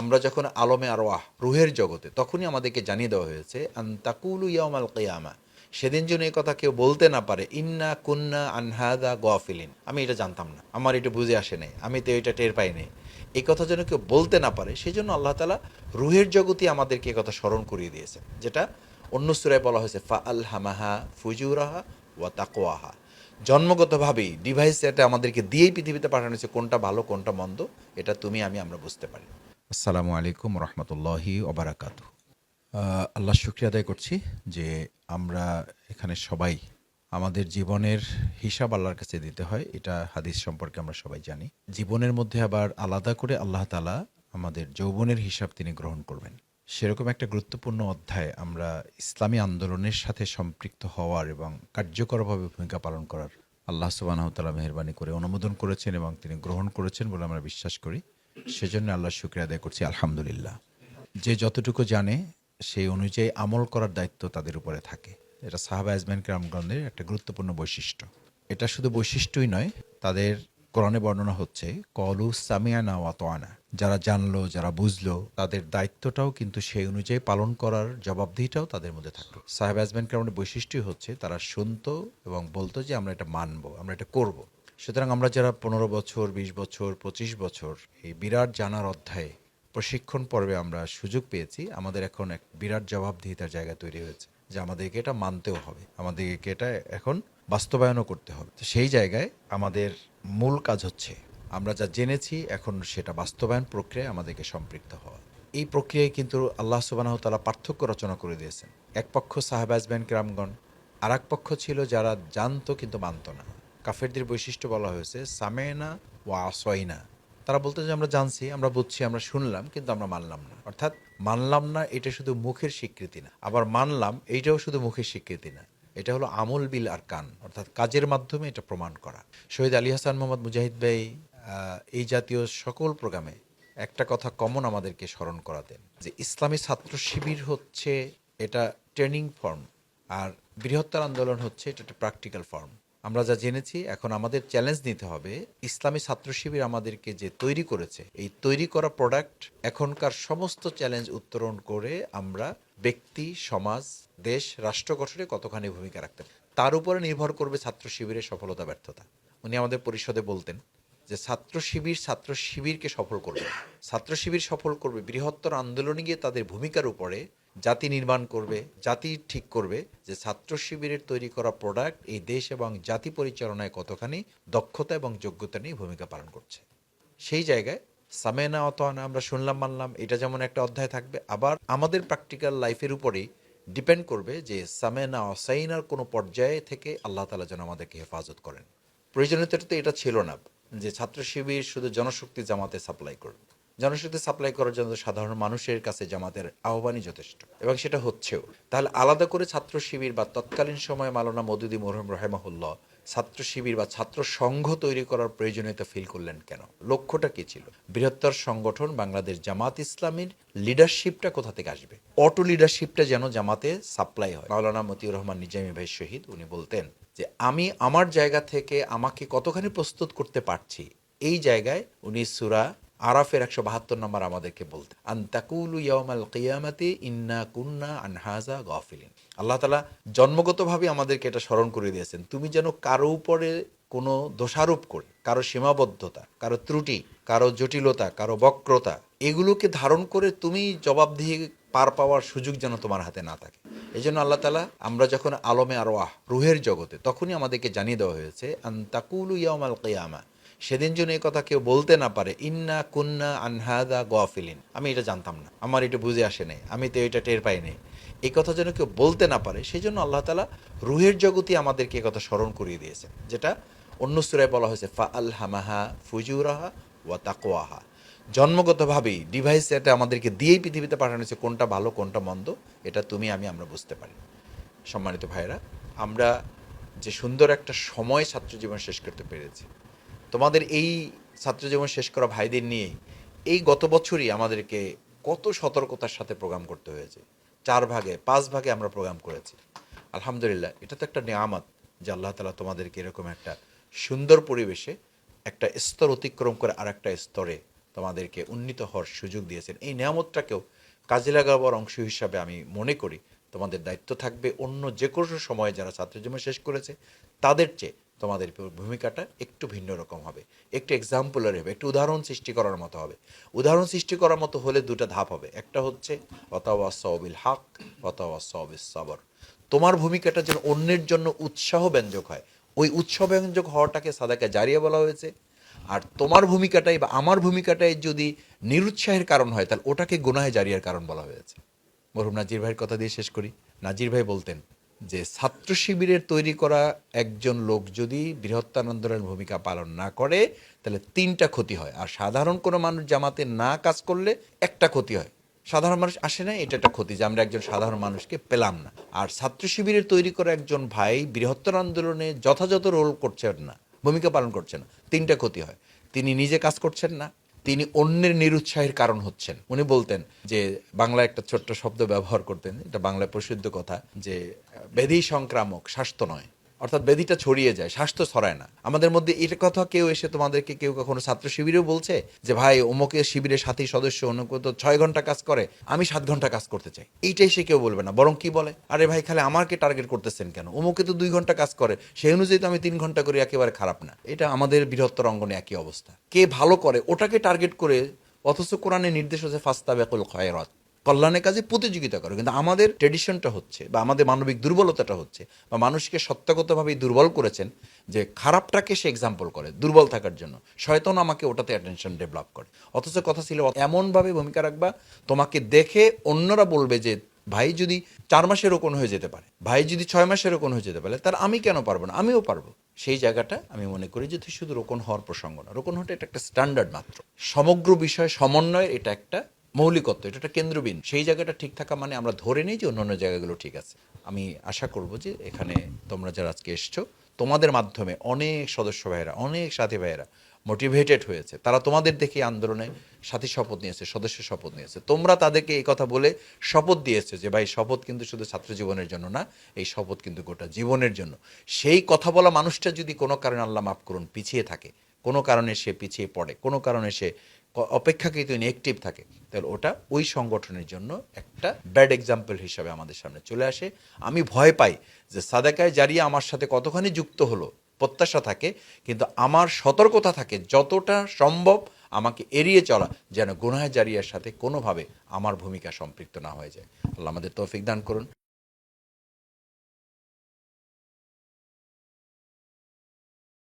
আমরা যখন আলমে আরওয়াহ, রুহের জগতে, তখনই আমাদেরকে জানিয়ে দেওয়া হয়েছে আন্তাকুলু ইয়ামাল কেয়ামা। সেদিন যেন এই কথা কেউ বলতে না পারে, ইন্না কুন্না আনহাদা গোয়াফিলিন আমি এটা জানতাম না। আমার এটা বুঝে আসে নাই। আমি তো এটা টের পাই নাই। এই কথা যেন কেউ বলতে না পারে সেই জন্য আল্লাহ তালা রুহের জগতে আমাদেরকে কথা স্মরণ করিয়ে দিয়েছে যেটা অন্য সুরায় বলা হয়েছে ফা আল হামাহা ফুজুরাহা ওয়া তাকোয়াহা জন্মগতভাবেই ডিভাইস এটা আমাদেরকে দিয়েই পৃথিবীতে পাঠানো হয়েছে, কোনটা ভালো, কোনটা মন্দ, এটা তুমি, আমি, আমরা বুঝতে পারি। আসসালামু আলাইকুম রহমতুল্লাহি ওবারাকাতু। আল্লাহ শুক্রিয়া আদায় করছি যে আমরা এখানে সবাই আমাদের জীবনের হিসাব আল্লাহর কাছে দিতে হয়, এটা হাদিস সম্পর্কে আমরা সবাই জানি। জীবনের মধ্যে আবার আলাদা করে আল্লাহ তালা আমাদের যৌবনের হিসাব তিনি গ্রহণ করবেন। সেরকম একটা গুরুত্বপূর্ণ অধ্যায় আমরা ইসলামী আন্দোলনের সাথে সম্পৃক্ত হওয়ার এবং কার্যকরভাবে ভূমিকা পালন করার আল্লাহ সুবাহতালা মেহরবানি করে অনুমোদন করেছেন এবং তিনি গ্রহণ করেছেন বলে আমরা বিশ্বাস করি। সেজন্য আল্লাহ শুক্রিয়া আদায় করছি, আলহামদুলিল্লাহ। যে যতটুকু জানে, সেই অনুযায়ী আমল করার দায়িত্ব তাদের উপরে থাকে। এটা সাহাবা আজম্যান কেরামগঞ্জের একটা গুরুত্বপূর্ণ বৈশিষ্ট্য। এটা শুধু বৈশিষ্ট্যই নয়, তাদের কোরআনে বর্ণনা হচ্ছে, কলু সামিয়ানা ওয়াতোয়ানা যারা জানলো, যারা বুঝলো, তাদের দায়িত্বটাও কিন্তু সেই অনুযায়ী পালন করার জবাবদিহিটাও তাদের মধ্যে থাকল। সাহেব আজম্যান কেরামের বৈশিষ্ট্যই হচ্ছে, তারা শুনতো এবং বলতো যে আমরা এটা মানবো, আমরা এটা করব। সুতরাং আমরা যারা পনেরো বছর, বিশ বছর, পঁচিশ বছর এই বিরাট জানার অধ্যায়ে প্রশিক্ষণ পর্বে আমরা সুযোগ পেয়েছি, আমাদের এখন এক বিরাট জবাবদিহিতার জায়গা তৈরি হয়েছে, যে আমাদেরকে এটা মানতেও হবে। আমাদেরকে এটা এখন বাস্তবায়নও করতে হবে। তো সেই জায়গায় আমাদের মূল কাজ হচ্ছে, আমরা যা জেনেছি এখন সেটা বাস্তবায়ন প্রক্রিয়ায় আমাদেরকে সম্পৃক্ত হওয়া। এই প্রক্রিয়ায় কিন্তু আল্লাহ সুবাহ তালা পার্থক্য রচনা করে দিয়েছেন। এক পক্ষ সাহেবাজ ব্যান গ্রামগণ আর এক পক্ষ ছিল যারা জানতো কিন্তু মানতো না। কাফেরদের বৈশিষ্ট্য বলা হয়েছে, সামেনা ও আসয়না তারা বলতে যে, আমরা জানছি, আমরা বুঝছি, আমরা শুনলাম, কিন্তু আমরা মানলাম না। অর্থাৎ মানলাম না, এটা শুধু মুখের স্বীকৃতি না। আবার মানলাম, এইটাও শুধু মুখের স্বীকৃতি না। এটা হলো আমল বিল আর কান অর্থাৎ কাজের মাধ্যমে এটা প্রমাণ করা। শহীদ আলী হাসান মোহাম্মদ মুজাহিদ ভাই এই জাতীয় সকল প্রোগ্রামে একটা কথা কমন আমাদেরকে স্মরণ করাতেন, যে ইসলামী ছাত্র শিবির হচ্ছে এটা ট্রেনিং ফর্ম, আর বৃহত্তর আন্দোলন হচ্ছে এটা একটা প্র্যাকটিক্যাল ফর্ম। আমরা যা জেনেছি, এখন আমাদের চ্যালেঞ্জ নিতে হবে, ইসলামী ছাত্র শিবির আমাদেরকে যে তৈরি করেছে, এই তৈরি করা প্রোডাক্ট এখনকার সমস্ত চ্যালেঞ্জ উত্তরণ করে আমরা ব্যক্তি, সমাজ, দেশ, রাষ্ট্র গঠনে কতখানি ভূমিকা রাখতে। তার উপরে নির্ভর করবে ছাত্র শিবিরের সফলতা, ব্যর্থতা উনি আমাদের পরিষদে বলতেন যে ছাত্র শিবির ছাত্র শিবিরকে সফল করবে ছাত্র শিবির সফল করবে বৃহত্তর আন্দোলনে গিয়ে তাদের ভূমিকার উপরে জাতি নির্মাণ করবে, জাতি ঠিক করবে যে ছাত্র শিবিরের তৈরি করা প্রোডাক্ট এই দেশ এবং জাতি পরিচালনায় কতখানি দক্ষতা এবং যোগ্যতা নিয়ে ভূমিকা পালন করছে। সেই জায়গায় সামেনা অতনা আমরা শুনলাম, মানলাম, এটা যেমন একটা অধ্যায় থাকবে, আবার আমাদের প্র্যাকটিক্যাল লাইফের উপরেই ডিপেন্ড করবে যে সামেনা অসাইনার কোনো পর্যায়ে থেকে আল্লাহ তালা যেন আমাদেরকে হেফাজত করেন। প্রয়োজনীয়তা তো এটা ছিল না, যে ছাত্র শিবির শুধু জনশক্তি জামাতে সাপ্লাই করবে। জনশক্তি সাপ্লাই করার জন্য সাধারণ মানুষের কাছে জামাতের আহ্বানই যথেষ্ট। এবং সেটা হচ্ছেও। তাহলে আলাদা করে ছাত্র শিবির বা তৎকালীন সময়ে মালানা মদুদি মরহম রহেমাহুল্লাহ ছাত্র শিবির বা ছাত্র সংঘ তৈরি করার প্রয়োজনীয়তা ফিল করলেন কেন? লক্ষ্যটা কি ছিল? বৃহত্তর সংগঠন বাংলাদেশ জামাত ইসলামীর লিডারশিপটা কোথা থেকে আসবে? অটো লিডারশিপটা যেন জামাতে সাপ্লাই হয়। মাওলানা মতিউর রহমান নিজামী ভাই শহীদ উনি বলতেন যে, আমি আমার জায়গা থেকে আমাকে কতখানি প্রস্তুত করতে পারছি? এই জায়গায় উনি সুরা আরাফের একশো বাহাত্তর নম্বর আমাদেরকে বলতে আন্তাকুলু কিয়ামাতি ইন্না কুন্না আনহাজা গাফিলিন। আল্লাহ তালা জন্মগতভাবে আমাদেরকে এটা স্মরণ করে দিয়েছেন, তুমি যেন কারও উপরে কোনো দোষারোপ করে, কারও সীমাবদ্ধতা, কারও ত্রুটি, কারও জটিলতা, কারও বক্রতা, এগুলোকে ধারণ করে তুমি জবাবদিহি পার পাওয়ার সুযোগ যেন তোমার হাতে না থাকে। এই জন্য আল্লাহ তালা আমরা যখন আলমে আরওয়াহ, রুহের জগতে, তখনই আমাদেরকে জানিয়ে দেওয়া হয়েছে আন্তাকুলু ইয়ামাল কিয়ামা সেদিন যেন এই কথা কেউ বলতে না পারে, ইন্না কুন্না আনহাদা গোয়াফিলিন আমি এটা জানতাম না। আমার এটা বুঝে আসে নাই। আমি তো এটা টের পাই নাই। এই কথা যেন কেউ বলতে না পারে সেই জন্য আল্লাহ তালা রুহের জগতে আমাদেরকে কথা স্মরণ করিয়ে দিয়েছেন, যেটা অন্য সুরায় বলা হয়েছে ফা আল হামাহা ফুজুরাহা ওয়া তাকোয়াহা জন্মগতভাবেই ডিভাইস এটা আমাদেরকে দিয়েই পৃথিবীতে পাঠানো হয়েছে কোনটা ভালো, কোনটা মন্দ, এটা তুমি, আমি, আমরা বুঝতে পারি। সম্মানিত ভাইরা আমরা যে সুন্দর একটা সময় ছাত্র জীবন শেষ করতে পেরেছি তোমাদের এই ছাত্র জীবন শেষ করা ভাইদের নিয়ে এই গত বছরই আমাদেরকে কত সতর্কতার সাথে প্রোগ্রাম করতে হয়েছে। চার ভাগে, পাঁচ ভাগে আমরা প্রোগ্রাম করেছি। আলহামদুলিল্লাহ, এটা তো একটা নিয়ামত যে আল্লাহ তালা তোমাদেরকে এরকম একটা সুন্দর পরিবেশে একটা স্তর অতিক্রম করে আর একটা স্তরে তোমাদেরকে উন্নীত হওয়ার সুযোগ দিয়েছেন। এই নিয়ামতটাকেও কাজে লাগাবার অংশ হিসাবে আমি মনে করি তোমাদের দায়িত্ব থাকবে অন্য যে কোনো সময়ে যারা ছাত্রজীবন শেষ করেছে, তাদের চেয়ে তোমাদের ভূমিকাটা একটু ভিন্ন রকম হবে। একটু এক্সাম্পলের হবে, একটু উদাহরণ সৃষ্টি করার মতো হবে। উদাহরণ সৃষ্টি করার মতো হলে দুটো ধাপ হবে। একটা হচ্ছে অতাওয়া সবিল হাক অতাওয়া সবিল সবর তোমার ভূমিকাটা যেন অন্যের জন্য উৎসাহ ব্যঞ্জক হয়। ওই উৎসাহ ব্যঞ্জক হওয়াটাকে সাদাকে জারিয়ে বলা হয়েছে। আর তোমার ভূমিকাটাই বা আমার ভূমিকাটাই যদি নিরুৎসাহের কারণ হয়, তাহলে ওটাকে গুনাহে জারিয়ার কারণ বলা হয়েছে। মরহুম নাজির ভাইয়ের কথা দিয়ে শেষ করি। নাজির ভাই বলতেন যে ছাত্র শিবিরের তৈরি করা একজন লোক যদি বৃহত্তর আন্দোলনের ভূমিকা পালন না করে, তাহলে তিনটা ক্ষতি হয়। আর সাধারণ কোনো মানুষ জামাতে না কাজ করলে একটা ক্ষতি হয়। সাধারণ মানুষ আসে না, এটা একটা ক্ষতি যে আমরা একজন সাধারণ মানুষকে পেলাম না। আর ছাত্র শিবিরের তৈরি করা একজন ভাই বৃহত্তর আন্দোলনে যথাযথ রোল করছেন না, ভূমিকা পালন করছেন না, তিনটা ক্ষতি হয়। তিনি নিজে কাজ করছেন না তিনি অন্যের নিরুৎসাহের কারণ হচ্ছেন। উনি বলতেন যে বাংলা একটা ছোট্ট শব্দ ব্যবহার করতেন, এটা বাংলায় প্রসিদ্ধ কথা, যে ব্যাধি সংক্রামক স্বাস্থ্য নয়। অর্থাৎ ব্যাধিটা ছড়িয়ে যায়, স্বাস্থ্য ছড়ায় না। আমাদের মধ্যে এটা কথা কেউ এসে তোমাদেরকে, কেউ কখনো ছাত্র শিবিরেও বলছে যে, ভাই, অমুকের শিবিরের সাথী সদস্য অমুক তো ছয় ঘণ্টা কাজ করে, আমি সাত ঘণ্টা কাজ করতে চাই। এইটাই সে কেউ বলবে না, বরং কি বলে? আরে ভাই, খালি আমাকে টার্গেট করতেছেন কেন? অমুকে তো দুই ঘণ্টা কাজ করে সেই অনুযায়ী তো আমি তিন ঘণ্টা করি একেবারে খারাপ না। এটা আমাদের বৃহত্তর অঙ্গনে একই অবস্থা। কে ভালো করে, ওটাকে টার্গেট করে, অথচ কোরআনের নির্দেশ হচ্ছে ফাস্তা বেকুল খয়রত। কল্যাণের কাজে প্রতিযোগিতা করে। কিন্তু আমাদের ট্রেডিশনটা হচ্ছে বা আমাদের মানবিক দুর্বলতাটা হচ্ছে বা মানুষকে সত্যাগতভাবেই দুর্বল করেছেন যে খারাপটাকে সে এক্সাম্পল করে দুর্বল থাকার জন্য। শয়তন আমাকে ওটাতে অ্যাটেনশন ডেভেলপ করে। অথচ কথা ছিল, এমনভাবে ভূমিকা রাখবা, তোমাকে দেখে অন্যরা বলবে যে, ভাই যদি চার মাসের রোকন হয়ে যেতে পারে, ভাই যদি ছয় মাসের রোকন হয়ে যেতে পারে, তার আমি কেন পারব না? আমিও পারব। সেই জায়গাটা আমি মনে করি যে, শুধু রোকন হওয়ার প্রসঙ্গ না। রোকন হওয়াটা এটা একটা স্ট্যান্ডার্ড মাত্র। সমগ্র বিষয় সমন্বয়ের এটা একটা মৌলিকত্ব, এটা একটা কেন্দ্রবিন্দু। সেই জায়গাটা ঠিক থাকা মানে আমরা ধরে নিই যে অন্যান্য জায়গাগুলো ঠিক আছে। আমি আশা করব যে এখানে তোমরা যারা আজকে এসছো, তোমাদের মাধ্যমে অনেক সদস্য ভাইয়েরা, অনেক সাথী ভাইয়েরা মোটিভেটেড হয়েছে। তারা তোমাদের দেখে আন্দোলনে সাথী শপথ নিয়েছে, সদস্য শপথ নিয়েছে। তোমরা তাদেরকে এই কথা বলে শপথ দিয়েছে যে, ভাই, শপথ কিন্তু শুধু ছাত্র জীবনের জন্য না, এই শপথ কিন্তু গোটা জীবনের জন্য। সেই কথা বলা মানুষটা যদি কোনো কারণে আল্লাহ মাফ করুন, পিছিয়ে থাকে। কোনো কারণে সে পিছিয়ে পড়ে, কোনো কারণে সে অপেক্ষাকৃত ইনএক্টিভ থাকে। তাহলে ওটা ওই সংগঠনের জন্য একটা ব্যাড এক্সাম্পল হিসাবে আমাদের সামনে চলে আসে। আমি ভয় পাই যে সাদাকায় জারিয়া আমার সাথে কতখানি যুক্ত হলো, প্রত্যাশা থাকে, কিন্তু আমার সতর্কতা থাকে যতটা সম্ভব আমাকে এড়িয়ে চলা যেন গুনাহ জারিয়ার সাথে কোনোভাবে আমার ভূমিকা সম্পৃক্ত না হয়ে যায়। আল্লাহ আমাদের তৌফিক দান করুন।